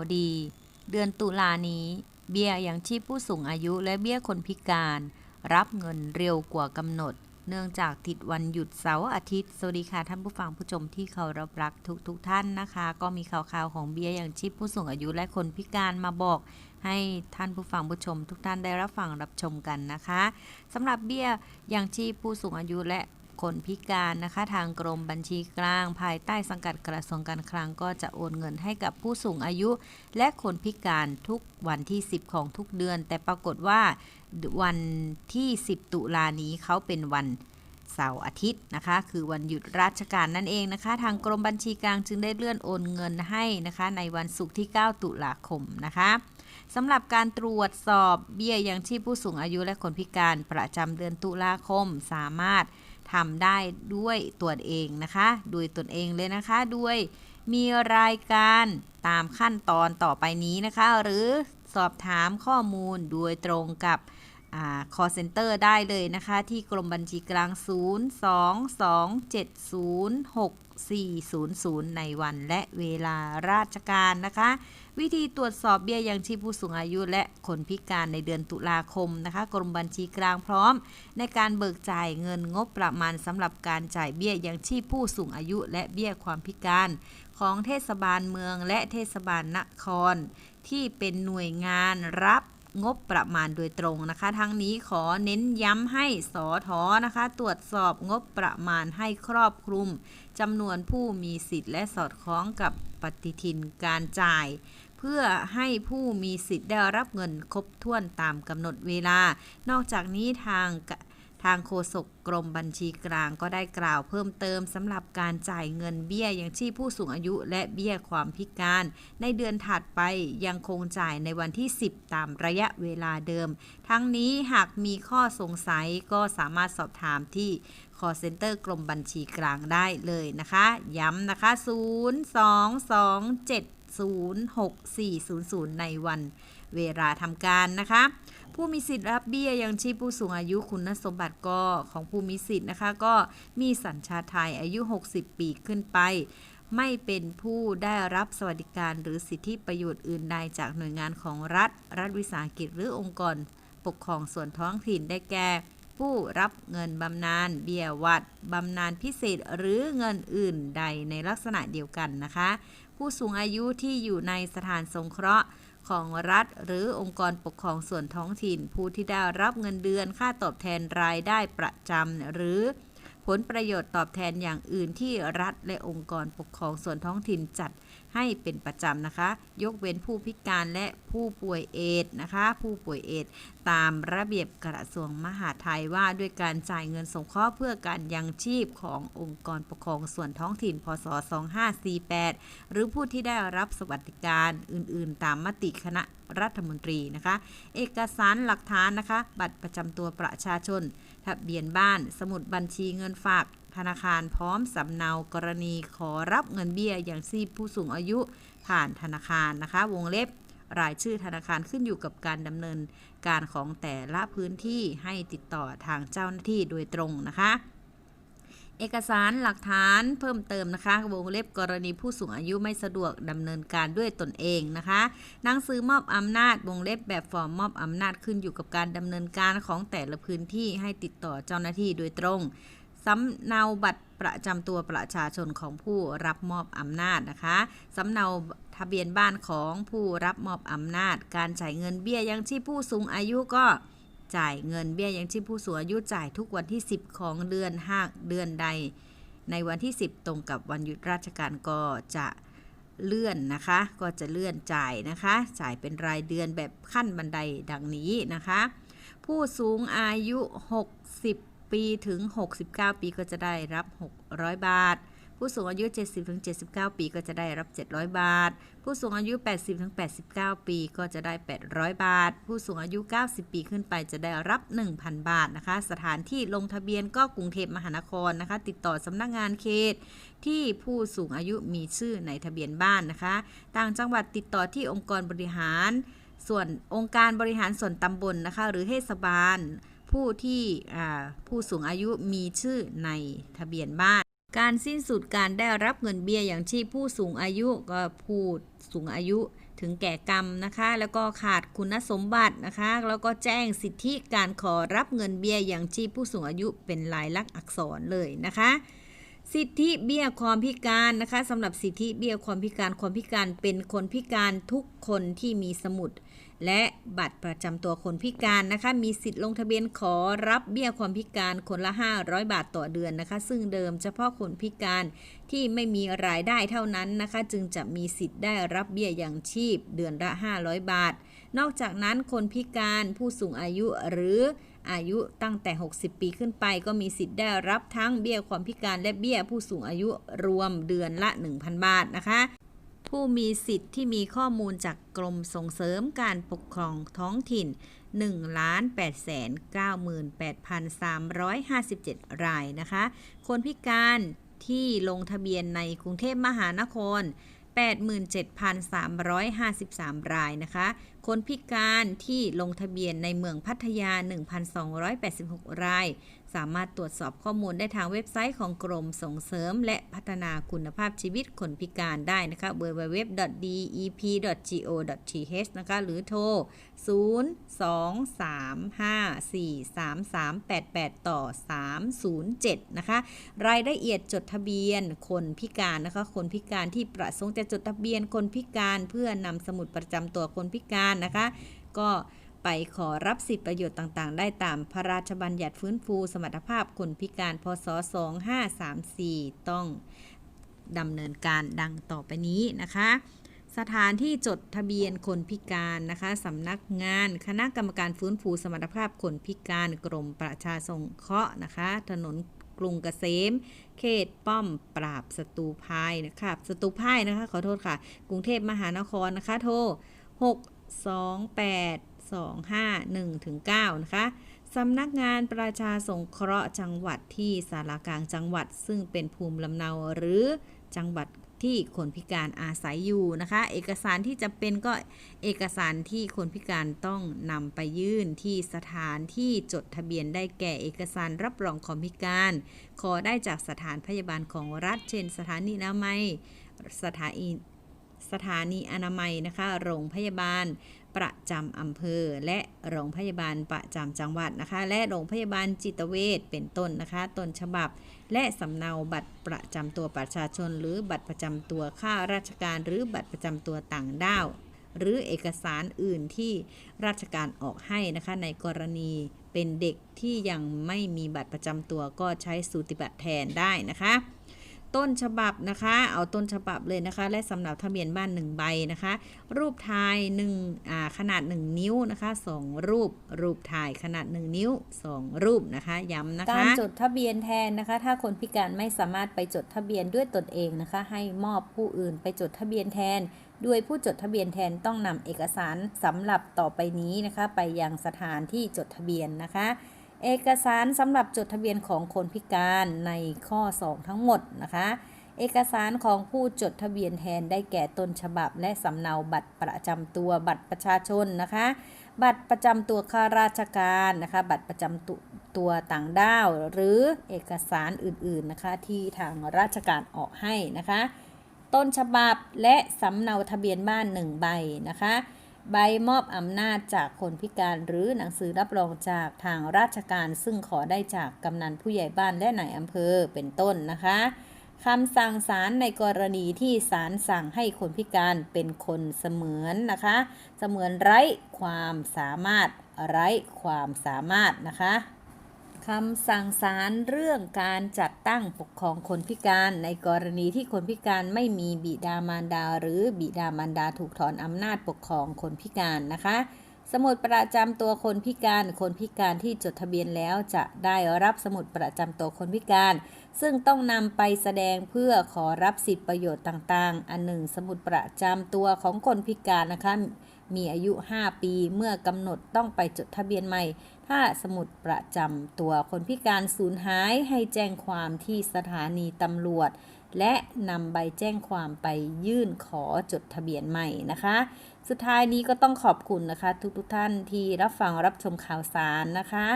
าวดี เดือนตุลานี้ เบี้ยยังชีพผู้สูงอายุและเบี้ยคนพิการ รับเงินเร็วกว่ากำหนด เนื่องจากติดวันหยุดเสาร์อาทิตย์ สวัสดีค่ะท่านผู้ฟังผู้ชมที่เคารพรักทุกทุกท่านนะคะ ก็มีข่าวๆของเบี้ยยังชีพผู้สูงอายุและคนพิการมาบอกให้ท่านผู้ฟังผู้ชมทุกท่านได้รับฟังรับชมกันนะคะสำหรับเบี้ยยังชีพผู้สูงอายุและ คนพิการนะคะ ทางกรมบัญชีกลาง ภายใต้สังกัดกระทรวงการคลังก็จะโอนเงินให้กับผู้สูงอายุ และคนพิการทุกวันที่ 10 ของทุกเดือน แต่ปรากฏว่าวันที่ 10 ตุลานี้เขาเป็นวันเสาร์อาทิตย์นะคะ คือวันหยุดราชการนั่นเองนะคะ ทางกรมบัญชีกลางจึงได้เลื่อนโอนเงินให้นะคะ ในวันศุกร์ที่ 9 ตุลาคมนะคะสำหรับการตรวจสอบเบี้ยยังชีพผู้สูงอายุและคนพิการประจำเดือนตุลาคมสามารถ ทำได้ด้วยตัวเองนะคะด้วยตนเองเลยนะคะ ด้วยมีรายการตามขั้นตอนต่อไปนี้นะคะ หรือสอบถามข้อมูลโดยตรงกับ call center ได้เลยนะคะ ที่กรมบัญชีกลาง 022706400 ในวันและเวลาราชการนะคะ วิธีตรวจสอบเบี้ยยังชีพผู้สูงอายุและคนพิการในเดือนตุลาคมนะคะ กรมบัญชีกลางพร้อม ในการเบิกจ่ายเงินงบประมาณสำหรับการจ่ายเบี้ยยังชีพผู้สูงอายุ และเบี้ยความพิการ ของเทศบาลเมืองและเทศบาลนคร ที่เป็นหน่วยงานรับ งบประมาณโดยตรงนะคะ ทั้งนี้ขอเน้นย้ำให้สอทอนะคะ ตรวจสอบงบประมาณให้ครอบคลุมจำนวนผู้มีสิทธิ์และสอดคล้องกับปฏิทินการจ่าย เพื่อให้ผู้มีสิทธิ์ได้รับเงินครบถ้วนตามกำหนดเวลา นอกจากนี้ทาง ทางโฆษกกรมบัญชีกลางก็ได้กล่าวเพิ่มเติมสำหรับการจ่ายเงินเบี้ยยังชีพผู้สูงอายุและเบี้ยความพิการ ในเดือนถัดไปยังคงจ่ายในวันที่ 10 ตามระยะเวลาเดิม ทั้งนี้หากมีข้อสงสัยก็สามารถสอบถามที่ call center กรมบัญชีกลางได้เลยนะคะ ย้ำนะคะ 022706400 ในวันเวลาทำการนะคะ ผู้มีสิทธิ์รับเบี้ยยังชีพผู้สูงอายุคุณสมบัติก็ของผู้มีสิทธิ์นะคะ ก็มีสัญชาติไทยอายุ 60 ปีขึ้นไป ไม่เป็นผู้ได้รับสวัสดิการหรือสิทธิประโยชน์อื่นใดจากหน่วยงานของรัฐ รัฐวิสาหกิจหรือองค์กรปกครองส่วนท้องถิ่นได้แก่ผู้รับเงินบำนาญเบี้ยวัดบำนาญพิเศษหรือเงินอื่นใดในลักษณะเดียวกันนะคะ ผู้สูงอายุที่อยู่ในสถานสงเคราะห์ ของรัฐ หรือองค์กรปกครองส่วนท้องถิ่น ผู้ที่ได้รับเงินเดือนค่าตอบแทนรายได้ประจำหรือผลประโยชน์ตอบแทนอย่างอื่นที่รัฐและองค์กรปกครองส่วนท้องถิ่นจัด ให้เป็นประจำนะคะ ยกเว้นผู้พิการและผู้ป่วยเอดส์นะคะ ผู้ป่วยเอดส์ตามระเบียบกระทรวงมหาดไทยว่าด้วยการจ่ายเงินสงเคราะห์เพื่อการยังชีพขององค์กรปกครองส่วนท้องถิ่น พศ 2548 หรือผู้ที่ได้รับสวัสดิการอื่น ๆ ตามมติคณะรัฐมนตรีนะคะ เอกสารหลักฐานนะคะ บัตรประจำตัวประชาชน ทะเบียนบ้าน สมุดบัญชีเงินฝาก ธนาคารพร้อมสำเนากรณีขอรับเงินเบี้ยอย่างชีผู้สูงอายุผ่านธนาคารนะคะ วงเล็บรายชื่อธนาคารขึ้นอยู่กับการดำเนินการของแต่ละพื้นที่ให้ติดต่อทางเจ้าหน้าที่โดยตรงนะคะ เอกสารหลักฐานเพิ่มเติมนะคะ วงเล็บกรณีผู้สูงอายุไม่สะดวกดำเนินการด้วยตนเองนะคะหนังสือมอบอำนาจวงเล็บแบบฟอร์มมอบอำนาจขึ้นอยู่กับการดำเนินการของแต่ละพื้นที่ให้ติดต่อเจ้าหน้าที่โดยตรง สำเนาบัตรประจำตัวประชาชนของผู้รับมอบอำนาจนะคะสำเนาทะเบียนบ้านของผู้รับมอบอำนาจ การจ่ายเงินเบี้ยยังชีพผู้สูงอายุก็จ่ายเงินเบี้ยยังชีพผู้สูงอายุจ่ายทุกวันที่ 10 ของเดือนหากเดือนใด ในวันที่ 10 ตรงกับวันหยุดราชการก็จะเลื่อนนะคะ ก็จะเลื่อนจ่ายนะคะ จ่ายเป็นรายเดือนแบบขั้นบันไดดังนี้นะคะ ผู้สูงอายุ 60 ปีถึง 69 ปีก็จะได้รับ 600 บาท ผู้สูงอายุ 70-79 ปีก็จะได้รับ 700 บาท ผู้สูงอายุ 80-89 ปีก็จะได้ 800 บาท ผู้สูงอายุ 90 ปีขึ้นไปจะได้รับ 1,000 บาทนะคะ สถานที่ลงทะเบียนก็กรุงเทพมหานครนะคะ ติดต่อสำนักงานเขตที่ผู้สูงอายุมีชื่อในทะเบียนบ้านนะคะ ต่างจังหวัดติดต่อที่องค์กรบริหาร ส่วนองค์การบริหารส่วนตำบลนะคะ หรือเทศบาล ผู้ที่ผู้สูงอายุมีชื่อในทะเบียนบ้าน การสิ้นสุดการได้รับเงินเบี้ยอย่างชีพผู้สูงอายุก็ผู้สูงอายุถึงแก่กรรมนะคะ แล้วก็ขาดคุณสมบัตินะคะ แล้วก็แจ้งสิทธิการขอรับเงินเบี้ยอย่างชีพผู้สูงอายุเป็นลายลักษณ์อักษรเลยนะคะ สิทธิเบี้ยความพิการนะคะสำหรับสิทธิเบี้ยความพิการความพิการเป็นคนพิการทุกคนที่มีสมุด และบัตรประจำตัวคนพิการนะคะมีสิทธิ์ลงทะเบียนขอรับเบี้ยความพิการคนละ 500 บาทต่อเดือนนะคะ ซึ่งเดิมเฉพาะคนพิการที่ไม่มีรายได้เท่านั้นนะคะ จึงจะมีสิทธิ์ได้รับเบี้ยอย่างชีพเดือนละ 500 บาท นอกจากนั้นคนพิการผู้สูงอายุหรืออายุตั้งแต่ 60 ปีขึ้นไป ก็มีสิทธิ์ได้รับทั้งเบี้ยความพิการและเบี้ยผู้สูงอายุรวมเดือนละ 1,000 บาทนะคะ ผู้มีสิทธิ์ที่มีข้อมูลจากกรมส่งเสริมการปกครองท้องถิ่น 1,898,357 รายนะคะ คนพิการที่ลงทะเบียนในกรุงเทพมหานคร 87,353 รายนะคะ คนพิการที่ลงทะเบียนในเมืองพัทยา 1,286 ราย สามารถตรวจสอบข้อมูลได้ทางเว็บไซต์ของกรมส่งเสริม และพัฒนาคุณภาพชีวิตคนพิการได้นะคะ www.dep.go.th นะคะ หรือโทร 023543388 ต่อ 307 นะคะ รายละเอียดจดทะเบียนคนพิการนะคะ คนพิการที่ประสงค์จะจดทะเบียนคนพิการเพื่อนำสมุดประจำตัวคนพิการนะคะ ก็ ไปขอรับสิทธิประโยชน์ต่างๆ ได้ตามพระราชบัญญัติฟื้นฟูสมรรถภาพคนพิการพศ 2534 ต้องดำเนินการดังต่อไปนี้นะคะ สถานที่จดทะเบียนคนพิการนะคะสำนักงานคณะกรรมการฟื้นฟูสมรรถภาพคนพิการกรมประชาสงเคราะห์นะคะ ถนนกรุงเกษม เขตป้อมปราบศัตรูพายนะคะศัตรูพายนะคะ ขอโทษค่ะ กรุงเทพมหานครนะคะ โทร 2 5 1ถึง9นะคะสำนักงานประชาสงเคราะห์จังหวัดที่สารากลางจังหวัด ซึ่งเป็นภูมิลำเนาหรือจังหวัดที่คนพิการอาศัยอยู่นะคะ เอกสารที่จะเป็นก็เอกสารที่คนพิการต้องนำไปยื่นที่สถานที่จดทะเบียนได้แก่เอกสารรับรองความพิการ ขอได้จากสถานพยาบาลของรัฐ เช่น สถานีอนามัยสถานีสถานีอนามัยนะคะ โรงพยาบาล ประจำอำเภอ และโรงพยาบาลประจำจังหวัดนะคะ และโรงพยาบาลจิตเวชเป็นต้นนะคะต้นฉบับ และสำเนาบัตรประจำตัวประชาชน หรือบัตรประจำตัวข้าราชการ หรือบัตรประจำตัวต่างด้าว หรือเอกสารอื่นที่ราชการออกให้นะคะ ในกรณีเป็นเด็กที่ยังไม่มีบัตรประจำตัวก็ใช้สูติบัตรแทนได้นะคะ ต้นฉบับนะคะ เอาต้นฉบับเลยนะคะ และสำเนาทะเบียนบ้าน 1 ใบนะคะ รูปถ่าย1อ่าขนาด 1 นิ้วนะคะ 2 รูป รูปถ่ายขนาด 1 นิ้ว 2 รูปนะคะ ย้ำนะคะ การจดทะเบียนแทนนะคะ ถ้าคนพิการไม่สามารถไปจดทะเบียนด้วยตนเองนะคะ ให้มอบผู้อื่นไปจดทะเบียนแทนโดยผู้จดทะเบียนแทนต้องนำเอกสารสำหรับต่อไปนี้นะคะ ไปยังสถานที่จดทะเบียนนะคะ เอกสารสำหรับจดทะเบียนของคนพิการในข้อ 2 ทั้งหมดนะคะ เอกสารของผู้จดทะเบียนแทนได้แก่ต้นฉบับ และสำเนาบัตรประจำตัวบัตรประชาชนนะคะ บัตรประจำตัวข้าราชการนะคะ บัตรประจำตัวตัวต่างด้าว หรือเอกสารอื่นๆนะคะ ที่ทางราชการออกให้นะคะ ต้นฉบับและสำเนาทะเบียนบ้าน 1 ใบนะคะ ใบมอบอำนาจจากคนพิการหรือหนังสือรับรองจากทางราชการ ซึ่งขอได้จากกำนันผู้ใหญ่บ้านและนายอำเภอเป็นต้นนะคะคำสั่งศาลในกรณีที่ศาลสั่งให้คนพิการเป็นคนเสมือนนะคะ เสมือนไร้ความสามารถไร้ความสามารถนะคะ คำสั่งศาลเรื่องการจัดตั้งปกครองคนพิการในกรณีที่คนพิการไม่มีบิดามารดา หรือบิดามารดาถูกถอนอำนาจปกครองคนพิการนะคะ สมุดประจำตัวคนพิการ คนพิการที่จดทะเบียนแล้วจะได้รับสมุดประจำตัวคนพิการ ซึ่งต้องนำไปแสดงเพื่อขอรับสิทธิประโยชน์ต่างๆ อันหนึ่ง สมุดประจำตัวของคนพิการนะคะมีอายุ 5 ปี เมื่อกำหนดต้องไปจดทะเบียนใหม่ ถ้าสมุดประจำตัวคนพิการสูญหายให้แจ้งความที่สถานีตำรวจ และนำใบแจ้งความไปยื่นขอจดทะเบียนใหม่นะคะ สุดท้ายนี้ก็ต้องขอบคุณนะคะ ทุกๆท่านที่รับฟังรับชมข่าวสารนะคะ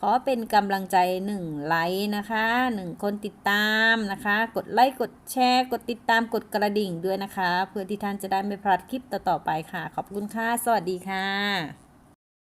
ขอเป็นกำลังใจ 1 ไลค์นะคะ1คนติดตามนะคะ กดไลค์กดแชร์ กดติดตามกดกระดิ่งด้วยนะคะ เพื่อที่ท่านจะได้ไม่พลาดคลิปต่อๆไปค่ะ ขอบคุณค่ะ สวัสดีค่ะ